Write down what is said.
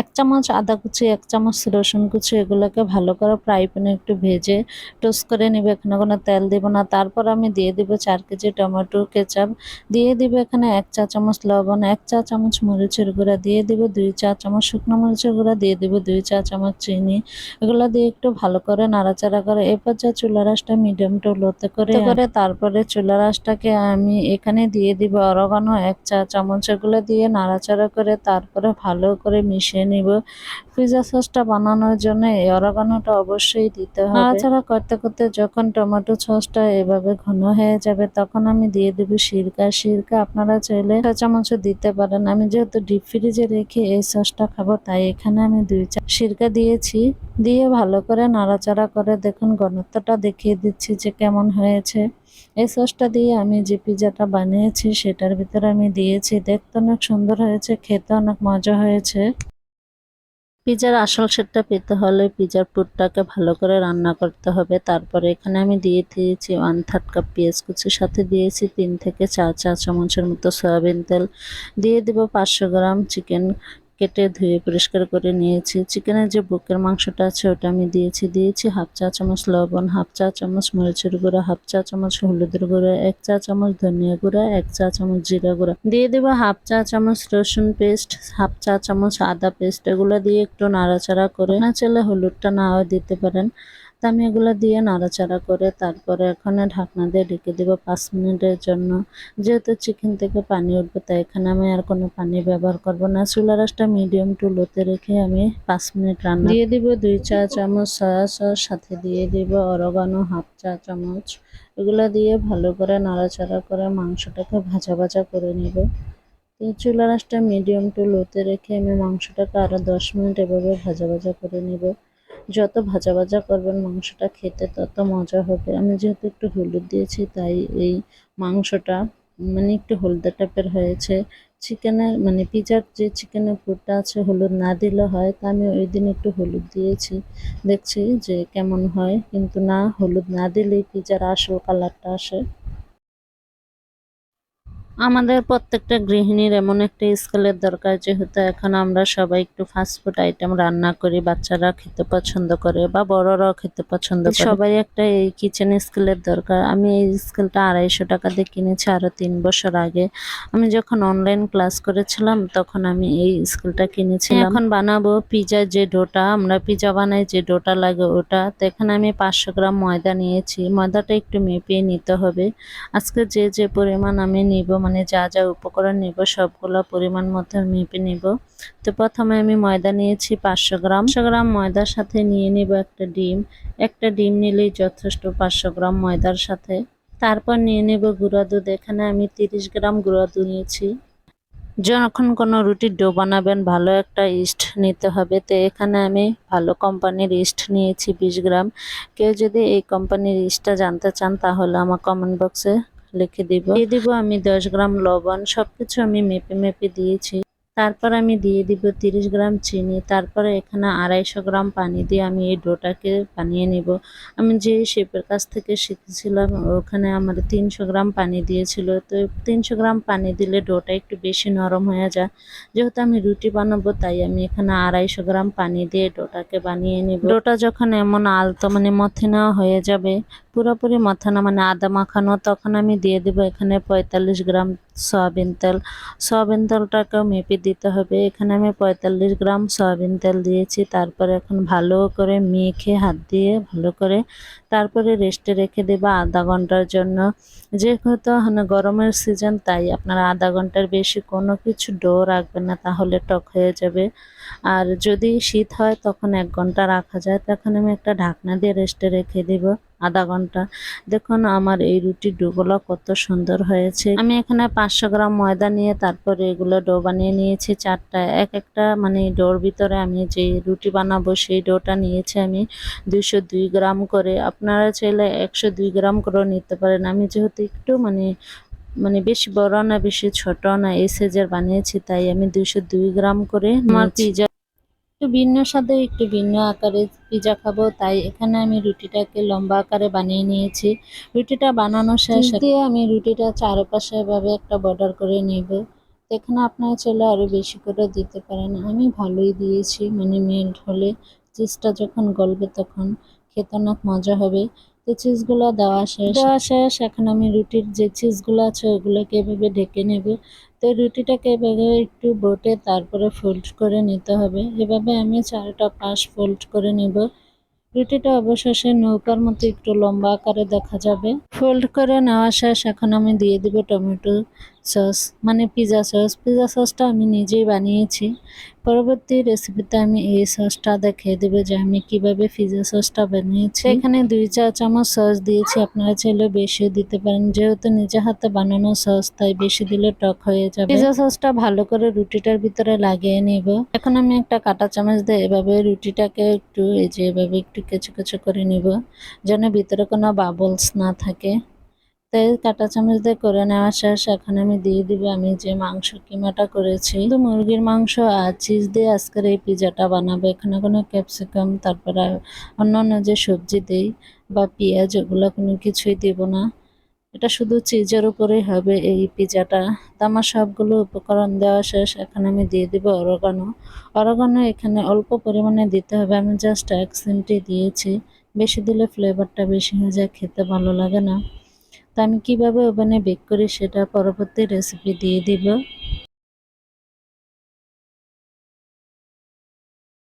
এক চামচ আদা কুচি এক চামচ রসুন কুচি এগুলোকে ভালো করে ফ্রাই প্যানে একটু ভেজে টোস্ট করে নিবে। এখানে কোনো তেল দিব না। তারপর আমি দিয়ে দিব চার কেজি টমেটো কেচাপ। দিয়ে দিব এখানে এক চা চামচ লবণ এক চা চামচ মরিচের গুঁড়া। দিয়ে দিব দুই চা চামচ শুকনো মরিচের গুঁড়া। দিয়ে দিব দুই চা চামচ চিনি। এগুলো দিয়ে একটু ভালো করে নাড়াচাড়া করে এরপর যা চুলা রাসটা মিডিয়াম টু লোতে করে করে তারপরে চুলা রাসটাকে আমি এখানে দিয়ে দিব অরগানো এক চা চামচ। এগুলো দিয়ে নাড়াচাড়া করে তারপরে ভালো করে মিশিয়ে নিব। পিজা সসটা বানানোর জন্য এই অরগানোটা অবশ্যই দিতে হবে। তাছাড়া করতে করতে যখন টমেটো সসটা এভাবে ঘন হয়ে যাবে, তখন আমি দিয়ে দেবো সিরকা। সিরকা আপনারা চাইলে চা দিতে পারেন। আমি যেহেতু ডিপ ফ্রিজে রেখে এই সসটা খাব, তাই এখানে আমি দুই চা সিরকা দিয়েছি। দিয়ে ভালো করে নাড়াচাড়া করে দেখুন, ঘনত্বটা দেখিয়ে দিচ্ছি যে কেমন হয়েছে। এই সসটা দিয়ে আমি যে পিজাটা বানিয়েছি, সেটার ভিতরে আমি দিয়েছি। দেখতে অনেক সুন্দর হয়েছে, খেতে অনেক মজা হয়েছে। পিজার আসল সেটটা পেতে হলে পিজার পুরটাকে ভালো করে রান্না করতে হবে। তারপরে এখানে আমি দিয়ে দিয়েছি ওয়ান থার্ড কাপ পেঁয়াজ কুচির সাথে দিয়েছি তিন থেকে চার চা চামচের মতো সয়াবিন তেল। দিয়ে দেবো পাঁচশো গ্রাম চিকেন কেটে ধুয়ে পরিষ্কার করে নিয়েছি। চিকেনের যে বুকের মাংসটা আছে, ওটা আমি দিয়েছি। দিয়েছি হাফ চা চামচ লবণ, হাফ চা চামচ মরিচের গুঁড়া, হাফ চা চামচ হলুদের গুঁড়া, এক চা চামচ ধনিয়া গুঁড়া, এক চা চামচ জিরা গুঁড়া। দিয়ে দেবো হাফ চা চামচ রসুন পেস্ট, হাফ চা চামচ আদা পেস্ট। এগুলো দিয়ে একটু নাড়াচাড়া করে, না চাইলে হলুদটা নাও দিতে পারেন। তা আমি এগুলো দিয়ে নাড়াচাড়া করে তারপরে এখানে ঢাকনা দিয়ে ঢেকে দেবো পাঁচ মিনিটের জন্য। যেহেতু চিকেন থেকে পানি উঠবে তাই এখানে আমি আর কোনো পানি ব্যবহার করব না। চুলা রাসটা মিডিয়াম টু লোতে রেখে আমি পাঁচ মিনিট রান্না দিয়ে দিব দুই চা চামচ সয়া সস সাথে দিয়ে দিব অরগানো হাফ চা চামচ। এগুলো দিয়ে ভালো করে নাড়াচাড়া করে মাংসটাকে ভাজা ভাজা করে নিব। চুলা রাসটা মিডিয়াম টু লোতে রেখে আমি মাংসটাকে আরও দশ মিনিট এভাবে ভাজা ভাজা করে নিব। যত ভাজা ভাজা করবেন মাংসটা খেতে তত মজা হবে। আমি যেহেতু একটু হলুদ দিয়েছি, তাই এই মাংসটা মানে একটু হলদে টাইপের হয়েছে। চিকেনের মানে পিজার যে চিকেনের পুরটা আছে হলুদ না দিলে হয়, তা আমি ওই দিন একটু হলুদ দিয়েছি। দেখছি যে কেমন হয়, কিন্তু না, হলুদ না দিলেই পিজার আসল কালারটা আসে। আমাদের প্রত্যেকটা গৃহিণীর এমন একটা স্কেলের দরকার, যেহেতু এখন আমরা সবাই একটু ফাস্টফুড আইটেম রান্না করি, বাচ্চারা খেতে পছন্দ করে বা বড়রাও খেতে পছন্দ করে। সবাই একটা এই কিচেন স্কেলের দরকার। আমি এই স্কেলটা আড়াইশো টাকা দিয়ে কিনেছি আরও তিন বছর আগে। আমি যখন অনলাইন ক্লাস করেছিলাম, তখন আমি এই স্কেলটা কিনেছি এখন বানাবো পিজার যে ডোটা, আমরা পিজা বানাই যে ডোটা লাগে ওটা। তো এখানে আমি পাঁচশো গ্রাম ময়দা নিয়েছি। ময়দাটা একটু মেপিয়ে নিতে হবে। আজকে যে যে পরিমাণ আমি নিব মানে যা যা উপকরণ নিব, সবগুলো পরিমাণ মতো মেপে নিব। তো প্রথমে আমি ময়দা নিয়েছি পাঁচশো গ্রাম। পাঁচশো গ্রাম ময়দার সাথে নিয়ে নিব একটা ডিম। একটা ডিম নিলেই যথেষ্ট পাঁচশো গ্রাম ময়দার সাথে। তারপর নিয়ে নেব গুঁড়া দুধ। এখানে আমি তিরিশ গ্রাম গুঁড়া দুধ নিয়েছি। যখন কোনো রুটির ডো বানাবেন, ভালো একটা ইস্ট নিতে হবে। তো এখানে আমি ভালো কোম্পানির ইস্ট নিয়েছি বিশ গ্রাম। কেউ যদি এই কোম্পানির ইস্টটা জানতে চান, তাহলে আমার কমেন্ট বক্সে লিখে দিব। দিয়ে দিব আমি দশ গ্রাম লবণ, সবকিছু আমি মেপে মেপে দিয়েছি। তারপর আমি দিয়ে দিব তিরিশ গ্রাম চিনি। তারপরে এখানে আড়াইশো গ্রাম পানি দিয়ে আমি এই ডোটাকে বানিয়ে নিব। আমি যে শেপের কাছ থেকে শিখেছিলাম, ওখানে আমার তিনশো গ্রাম পানি দিয়েছিল। তো তিনশো গ্রাম পানি দিলে ডোটা একটু বেশি নরম হয়ে যায়। যেহেতু আমি রুটি বানাবো, তাই আমি এখানে আড়াইশো গ্রাম পানি দিয়ে ডোটাকে বানিয়ে নিব। ডোটা যখন এমন আলতো মানে মথিনা হয়ে যাবে পুরোপুরি মাথানো মানে আদা মাখানো, তখন আমি দিয়ে দেব এখানে পঁয়তাল্লিশ গ্রাম সয়াবিন তেল। সয়াবিন তেলটাকেও মেপে দিতে হবে। এখানে আমি পঁয়তাল্লিশ গ্রাম সয়াবিন তেল দিয়েছি। তারপরে এখন ভালো করে মেখে হাত দিয়ে ভালো করে তারপরে রেস্টে রেখে দেবো আধা ঘণ্টার জন্য। যেহেতু মানে গরমের সিজন, তাই আপনারা আধা ঘণ্টার বেশি কোনো কিছু ডো রাখবেন না, তাহলে টক হয়ে যাবে। আর যদি শীত হয়, তখন এক ঘণ্টা রাখা যায়। তখন আমি একটা ঢাকনা দিয়ে রেস্টে রেখে দিব। আধা ঘণ্টা। দেখুন আমার এই রুটির ডোগুলো কত সুন্দর হয়েছে। আমি এখানে পাঁচশো গ্রাম ময়দা নিয়ে তারপরে এগুলো ডো বানিয়ে নিয়েছি চারটা এক একটা মানে ডোর ভিতরে আমি যে রুটি বানাবো সেই ডোটা নিয়েছি আমি দুইশো দুই গ্রাম করে। আপনারা চাইলে একশো দুই গ্রাম করেও নিতে পারেন। আমি যেহেতু একটু মানে মানে বেশি বড় না বেশি ছোট না এই সাইজের বানিয়েছি তাই আমি দুইশো দুই গ্রাম করে আমার পিজা একটু ভিন্ন স্বাদে একটু ভিন্ন আকারে পিজা খাব তাই এখানে আমি রুটিটাকে লম্বা আকারে বানিয়ে নিয়েছি। রুটিটা বানানো শেষ। দিয়ে আমি রুটিটা চারপাশে এভাবে একটা বর্ডার করে নেব। এখানে আপনারা চাইলে আরও বেশি করে দিতে পারেন। আমি ভালোই দিয়েছি মানে মেল্ট হলে চিজটা যখন গলবে তখন খেতে অনেক মজা হবে। তো চিজগুলো দেওয়া শেষ। দেওয়া শেষ, এখন আমি রুটির যে চিজগুলো আছে, ওগুলোকে এভাবে ঢেকে নেব। তো রুটিটাকে এভাবে একটু বটে, তারপরে ফোল্ড করে নিতে হবে। এভাবে আমি চারটা পাশ ফোল্ড করে নেব। রুটিটা অবশেষে নৌকার মতো একটু লম্বা আকারে দেখা যাবে। ফোল্ড করে নেওয়া শেষ, এখন আমি দিয়ে দিব টমেটো। সস মানে পিজা সস পিজা সসটা আমি নিজেই বানিয়েছি। পরবর্তী রেসিপিতে আমি এই সসটা দেখিয়ে দেবো যে আমি কীভাবে পিজা সসটা বানিয়েছি। এখানে দুই চা চামচ সস দিয়েছি আপনারা চাইলে বেশি দিতে পারেন। যেহেতু নিজে হাতে বানানো সস তাই বেশি দিলে টক হয়ে যাবে। পিজা সসটা ভালো করে রুটিটার ভিতরে লাগিয়ে নিব। এখন আমি একটা কাঁটা চামচ দিয়ে এভাবে রুটিটাকে একটু এই যে এভাবে একটু কেঁচো কেঁচো করে নিব যেন ভিতরে কোনো বাবলস না থাকে। তাই কাঁটা চামচ দিয়ে করে নেওয়া শেষ এখন আমি দিয়ে দিব। আমি যে মাংস কিমাটা করেছি, তো মুরগির মাংস আর চিজ দিয়ে আজকের এই পিজাটা বানাবো। এখানে কোনো ক্যাপসিকাম তারপরে অন্য অন্য যে সবজি দেই বা পেঁয়াজ, ওগুলো কোনো কিছুই দেব না। এটা শুধু চিজের উপরেই হবে এই পিজাটা। তো আমার সবগুলো উপকরণ দেওয়া শেষ, এখন আমি দিয়ে দিব অরগানো। অরগানো এখানে অল্প পরিমাণে দিতে হবে, আমি জাস্ট এক সেন্টি দিয়েছি। বেশি দিলে ফ্লেভারটা বেশি হয়ে যায়, খেতে ভালো লাগে না। আমি কীভাবে ওভেনে বেক করি সেটা পরবর্তী রেসিপি দিয়ে দিব।